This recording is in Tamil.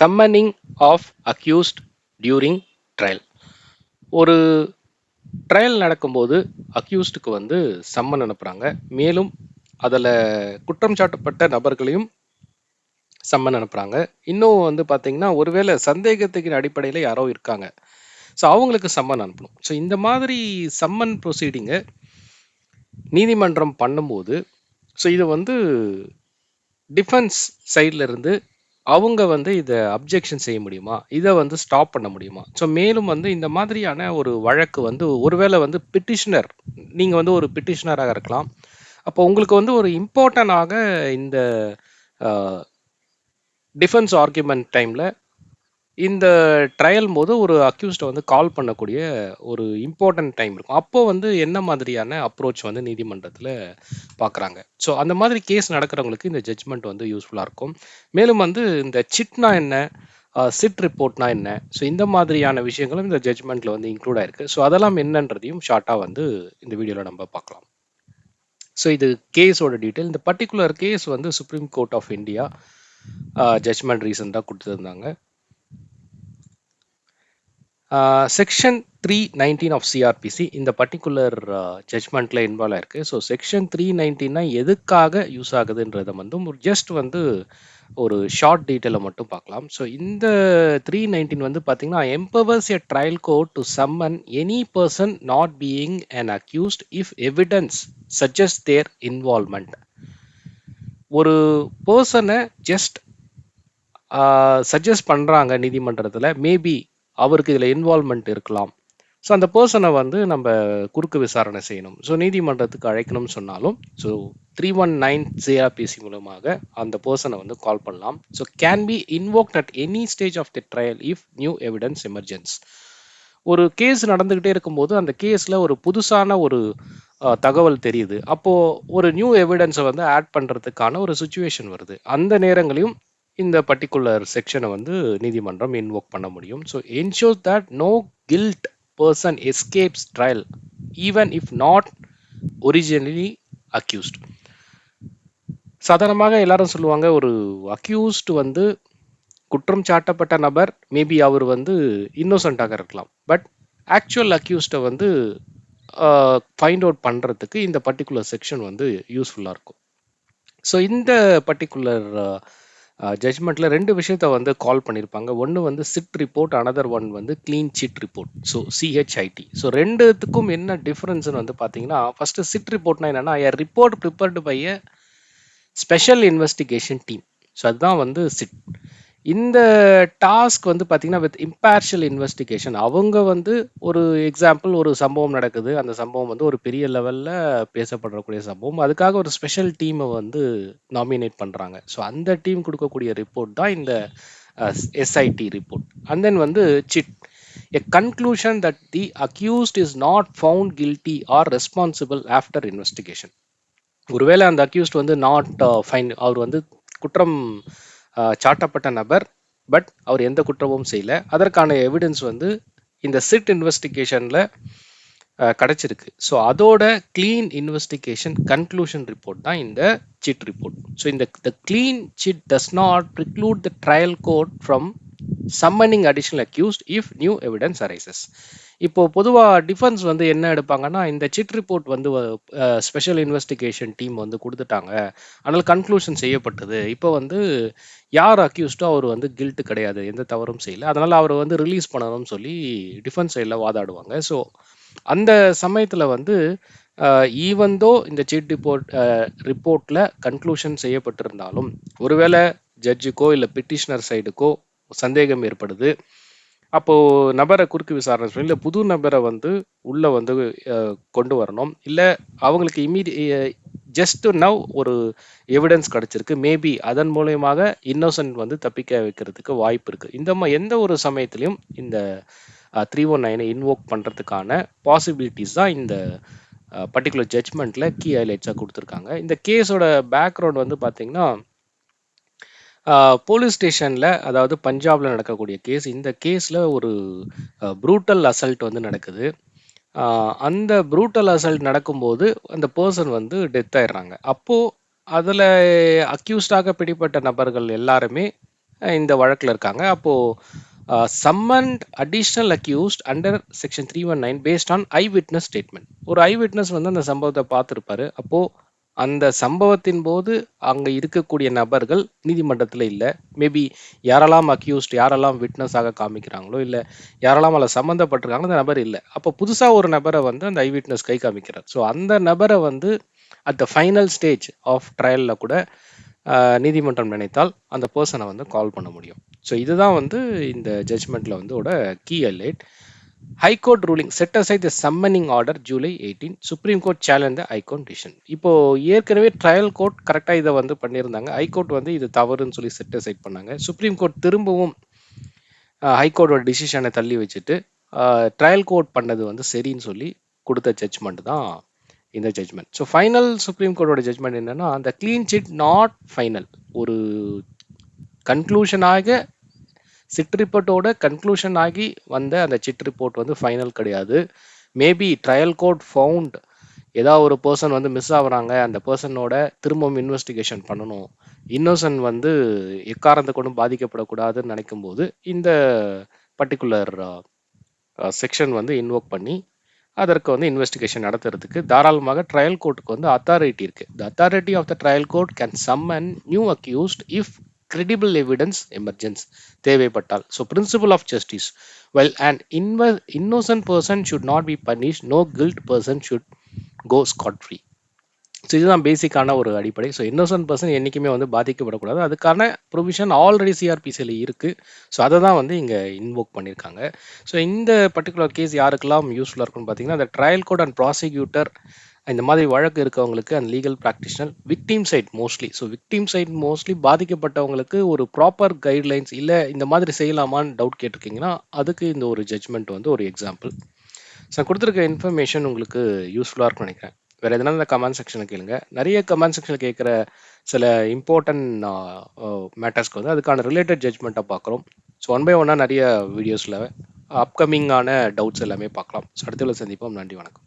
Summoning of accused during trial ஒரு ட்ரையல் நடக்கும்போது அக்யூஸ்டுக்கு வந்து சம்மன் அனுப்புகிறாங்க மேலும் அதில் குற்றம் சாட்டப்பட்ட நபர்களையும் சம்மன் அனுப்புகிறாங்க இன்னும் வந்து பார்த்திங்கன்னா ஒருவேளை சந்தேகத்துக்கு அடிப்படையில் யாரோ இருக்காங்க. ஸோ அவங்களுக்கு சம்மன் அனுப்பணும். ஸோ இந்த மாதிரி சம்மன் ப்ரொசீடிங்கை நீதிமன்றம் பண்ணும்போது ஸோ இது வந்து டிஃபென்ஸ் சைடில் இருந்து அவங்க வந்து இதை அப்ஜெக்ஷன் செய்ய முடியுமா? இதை வந்து ஸ்டாப் பண்ண முடியுமா? ஸோ மேலும் வந்து இந்த மாதிரியான ஒரு வழக்கு வந்து ஒருவேளை வந்து பிட்டிஷனர் நீங்கள் வந்து ஒரு பிட்டிஷனராக இருக்கலாம். அப்போ உங்களுக்கு வந்து ஒரு இம்பார்ட்டனாக இந்த டிஃபென்ஸ் ஆர்குமெண்ட் டைமில் இந்த ட்ரையல் போது ஒரு அக்யூஸ்டை வந்து கால் பண்ணக்கூடிய ஒரு இம்பார்ட்டன்ட் டைம் இருக்கும். அப்போ வந்து என்ன மாதிரியான அப்ரோச் வந்து நீதிமன்றத்தில் பார்க்குறாங்க ஸோ அந்த மாதிரி கேஸ் நடக்கிறவங்களுக்கு இந்த ஜட்ஜ்மெண்ட் வந்து யூஸ்ஃபுல்லாக இருக்கும். மேலும் வந்து இந்த சிட்னா என்ன? சிட் ரிப்போர்ட்னா என்ன? ஸோ இந்த மாதிரியான விஷயங்களும் இந்த ஜட்ஜ்மெண்ட்டில் வந்து இன்க்ளூட் ஆயிருக்கு. ஸோ அதெல்லாம் என்னன்றதையும் ஷார்ட்டாக வந்து இந்த வீடியோவில் நம்ம பார்க்கலாம் ஸோ இது கேஸோட டீட்டெயில் இந்த பர்டிகுலர் கேஸ் வந்து Supreme Court of India judgment ரீசெண்டாக கொடுத்துருந்தாங்க. Section three nineteen of CrPC இந்த பர்டிகுலர் ஜட்ஜ்மெண்ட்டில் இன்வால்வ் ஆயிருக்கு. ஸோ செக்ஷன் த்ரீ நைன்டீன்னா எதுக்காக யூஸ் ஆகுதுன்றதை வந்து ஜஸ்ட் வந்து ஒரு ஷார்ட் டீட்டெயிலை மட்டும் பார்க்கலாம். ஸோ இந்த த்ரீ நைன்டீன் வந்து பார்த்தீங்கன்னா empowers a trial court to summon any person not being an accused if evidence suggest their involvement ஒரு பர்சனை ஜஸ்ட் சஜஸ்ட் பண்ணுறாங்க நீதிமன்றத்தில். மேபி அவருக்கு இதில் இன்வால்மெண்ட் இருக்கலாம். ஸோ அந்த பர்சனை வந்து நம்ம குறுக்கு விசாரணை செய்யணும். ஸோ நீதிமன்றத்துக்கு அழைக்கணும்னு சொன்னாலும் so three one nine CrPC மூலமாக அந்த பர்சனை வந்து கால் பண்ணலாம். So can be invoked at any stage of the trial if new evidence emerges ஒரு கேஸ் நடந்துக்கிட்டே இருக்கும்போது அந்த கேஸில் ஒரு புதுசான ஒரு தகவல் தெரியுது. அப்போது ஒரு நியூ எவிடன்ஸை வந்து ஆட் பண்ணுறதுக்கான ஒரு சுச்சுவேஷன் வருது. அந்த நேரங்களையும் இந்த பர்டிகுலர் செக்ஷனை வந்து நீதிமன்றம் இன்வோக் பண்ண முடியும். So ensure that no guilt person escapes trial even if not originally accused சாதாரணமாக எல்லாரும் சொல்லுவாங்க ஒரு அக்யூஸ்ட் வந்து குற்றம் சாட்டப்பட்ட நபர் மேபி அவர் வந்து இன்னோசண்டாக இருக்கலாம். பட் ஆக்சுவல் அக்யூஸ்டை வந்து ஃபைண்ட் அவுட் பண்ணுறதுக்கு இந்த பர்டிகுலர் செக்ஷன் வந்து யூஸ்ஃபுல்லாக இருக்கும். ஸோ இந்த பர்டிகுலர் ஜட்ஜ்மெண்ட்டில் ரெண்டு விஷயத்த வந்து கால் பண்ணியிருப்பாங்க ஒன்று வந்து சிட் ரிப்போர்ட் அனதர் ஒன் வந்து clean chit report so chit so ரெண்டுத்துக்கும் என்ன டிஃப்ரென்ஸ்னு வந்து பார்த்தீங்கன்னா ஃபஸ்ட்டு சிட் ரிப்போர்ட்னா என்னென்னா a report prepared by a special investigation team so அதுதான் வந்து சிட் இந்த டாஸ்க் வந்து பார்த்தீங்கன்னா வித் இம்பேர்ஷியல் இன்வெஸ்டிகேஷன் அவங்க வந்து ஒரு எக்ஸாம்பிள் ஒரு சம்பவம் நடக்குது. அந்த சம்பவம் வந்து ஒரு பெரிய லெவலில் பேசப்படக்கூடிய சம்பவம். அதுக்காக ஒரு ஸ்பெஷல் டீமை வந்து நாமினேட் பண்ணுறாங்க ஸோ அந்த டீம் கொடுக்கக்கூடிய ரிப்போர்ட் தான் இந்த எஸ்ஐடி ரிப்போர்ட் அண்ட் தென் வந்து chit a conclusion that the accused is not found guilty or responsible after investigation ஒருவேளை அந்த அக்யூஸ்ட் வந்து நாட் ஃபைன் uh, அவர் வந்து குற்றம் சாட்டப்பட்ட நபர் பட் அவர் எந்த குற்றமும் செய்யல. அதற்கான எவிடன்ஸ் வந்து இந்த சிட் இன்வெஸ்டிகேஷனில் கிடச்சிருக்கு. ஸோ அதோட க்ளீன் இன்வெஸ்டிகேஷன் கன்க்ளூஷன் ரிப்போர்ட் தான் இந்த சிட் ரிப்போர்ட் ஸோ இந்த the clean chit does not preclude the trial court from summoning additional accused if new evidence arises இப்போ பொதுவாக டிஃபென்ஸ் வந்து என்ன எடுப்பாங்கன்னா இந்த சிட் ரிப்போர்ட் வந்து ஸ்பெஷல் இன்வெஸ்டிகேஷன் டீம் வந்து கொடுத்துட்டாங்க. அதனால் கன்க்ளூஷன் செய்யப்பட்டது. இப்போ வந்து யார் அக்யூஸ்டோ அவர் வந்து கில்ட்டு கிடையாது. எந்த தவறும் செய்யல. அதனால் அவரை வந்து ரிலீஸ் பண்ணணும்னு சொல்லி டிஃபென்ஸ் சைடில் வாதாடுவாங்க. ஸோ அந்த சமயத்தில் வந்து ஈவந்தோ இந்த சிட் ரிப்போர்ட் ரிப்போர்ட்டில் கன்க்ளூஷன் செய்யப்பட்டிருந்தாலும் ஒருவேளை ஜட்ஜுக்கோ இல்லை பிட்டிஷனர் சைடுக்கோ சந்தேகம் ஏற்படுது. அப்போது நபரை குறுக்கு விசாரணை சொல்லி இல்லை புது நபரை வந்து உள்ளே வந்து கொண்டு வரணும். இல்லை அவங்களுக்கு இமீடி ஜஸ்ட் நவ் ஒரு எவிடன்ஸ் கிடச்சிருக்கு. மேபி அதன் மூலயமாக இன்னோசன்ட் வந்து தப்பிக்க வைக்கிறதுக்கு வாய்ப்பு இருக்குது இந்த மா எந்த ஒரு சமயத்துலையும் இந்த த்ரீ ஒன் நைனை இன்வோக் பண்ணுறதுக்கான பாசிபிலிட்டிஸ் தான் இந்த பர்டிகுலர் ஜட்ஜ்மெண்ட்டில் கீ ஹைலைட்ஸாக கொடுத்துருக்காங்க. இந்த கேஸோட பேக்ரவுண்ட் வந்து பார்த்திங்கன்னா போலீஸ் ஸ்டேஷனில் அதாவது பஞ்சாபில் நடக்கக்கூடிய கேஸ் இந்த கேஸில் ஒரு ப்ரூட்டல் அசல்ட் வந்து நடக்குது. அந்த ப்ரூட்டல் அசல்ட் நடக்கும்போது அந்த பர்சன் வந்து டெத் ஆயிடுறாங்க. அப்போது அதில் அக்யூஸ்டாக பிடிப்பட்ட நபர்கள் எல்லாருமே இந்த வழக்கில் இருக்காங்க. அப்போது summoned additional accused under section three one nine based on eye witness statement ஒரு ஐ விட்னஸ் வந்து அந்த சம்பவத்தை பார்த்துருப்பாரு. அப்போது அந்த சம்பவத்தின் போது அங்கே இருக்கக்கூடிய நபர்கள் நீதிமன்றத்தில் இல்லை. மேபி யாரெல்லாம் அக்யூஸ்ட் யாரெல்லாம் விட்னஸ் ஆக காமிக்கிறாங்களோ இல்லை யாரெல்லாம் அதில் சம்மந்தப்பட்டிருக்காங்களோ அந்த நபர் இல்லை. அப்போ புதுசாக ஒரு நபரை வந்து அந்த ஐ விட்னஸ் கை காமிக்கிறார். ஸோ அந்த நபரை வந்து at the final stage of ட்ரையலில் கூட நீதிமன்றம் நினைத்தால் அந்த பர்சனை வந்து கால் பண்ண முடியும். ஸோ இதுதான் வந்து இந்த ஜட்ஜ்மெண்ட்டில் வந்து ஓட key high high court ruling set the summoning order July eighteen Supreme Court challenge the icon decision இப்போ ஏற்கனவே ட்ரையல் கோர்ட் கரெக்டாக இதை வந்து பண்ணியிருந்தாங்க. ஹைகோர்ட் வந்து இது தவறுன்னு சொல்லி செட் பண்ணாங்க. சுப்ரீம் கோர்ட் திரும்பவும் ஹைகோர்ட்டோட டிசிஷனை தள்ளி வச்சுட்டு ட்ரையல் கோர்ட் பண்ணது வந்து சரின்னு சொல்லி கொடுத்த ஜட்ஜ்மெண்ட் தான் இந்த ஜட்ஜ்மெண்ட் ஸோ ஃபைனல் சுப்ரீம் கோர்ட்டோட ஜட்ஜ்மெண்ட் என்னன்னா அந்த க்ளீன் சிட் நாட் ஃபைனல் ஒரு கன்க்ளூஷனாக சிட் ரிப்போர்ட்டோட கன்க்ளூஷன் ஆகி வந்த அந்த சிட் ரிப்போர்ட் வந்து ஃபைனல் கிடையாது. மேபி ட்ரையல் கோர்ட் ஃபவுண்ட் ஏதாவது ஒரு பர்சன் வந்து மிஸ் ஆகுறாங்க அந்த பர்சனோட திரும்பவும் இன்வெஸ்டிகேஷன் பண்ணணும். இன்னோசன் வந்து எக்காரணத்தை கொண்டும் பாதிக்கப்படக்கூடாதுன்னு நினைக்கும் போது இந்த பர்டிகுலர் செக்ஷன் வந்து இன்வோக் பண்ணி அதற்கு வந்து இன்வெஸ்டிகேஷன் நடத்துறதுக்கு தாராளமாக ட்ரையல் கோர்ட்டுக்கு வந்து அத்தாரிட்டி இருக்குது the authority of the trial court can summon new accused if credible evidence emerges தேவைப்பட்டால். So principle of justice well and இன்வ innocent person should not be punish no guilt person should go scot free so இதுதான் பேசிக்கான ஒரு அடிப்படை. ஸோ இன்னோசன்ட் பர்சன் என்றைக்குமே வந்து பாதிக்கப்படக்கூடாது. அதுக்கான ப்ரொவிஷன் ஆல்ரெடி சிஆர்பிசியில் இருக்குது ஸோ அதை தான் வந்து இங்கே இன்வோக் பண்ணியிருக்காங்க ஸோ இந்த பர்டிகுலர் கேஸ் யாருக்கெல்லாம் யூஸ்ஃபுல்லாக இருக்கும்னு பார்த்தீங்கன்னா அந்த ட்ரையல் கோட் அண்ட் ப்ராசிக்யூட்டர் இந்த மாதிரி வழக்கு இருக்கவங்களுக்கு அந்த legal practitioner victim side mostly so victim side mostly பாதிக்கப்பட்டவங்களுக்கு ஒரு ப்ராப்பர் கைட்லைன்ஸ் இல்லை இந்த மாதிரி செய்யலாமான்னு டவுட் கேட்டிருக்கீங்கன்னா அதுக்கு இந்த ஒரு ஜட்ஜ்மெண்ட் வந்து ஒரு எக்ஸாம்பிள் ஸோ கொடுத்துருக்க இன்ஃபர்மேஷன் உங்களுக்கு யூஸ்ஃபுல்லாக இருக்கும்னு நினைக்கிறேன். வேறு எதனா இந்த கமெண்ட் செக்ஷனில் கேளுங்க. நிறைய கமெண்ட் செக்ஷனில் கேட்குற சில இம்பார்ட்டன்ட் மேட்டர்ஸ்க்கு வந்து அதுக்கான ரிலேட்டட் ஜட்ஜ்மெண்ட்டை பார்க்குறோம். ஸோ ஒன் பை ஒன்னாக நிறைய வீடியோஸில் அப்கமிங்கான டவுட்ஸ் எல்லாமே பார்க்கலாம். ஸோ அடுத்த சந்திப்போம். நன்றி வணக்கம்.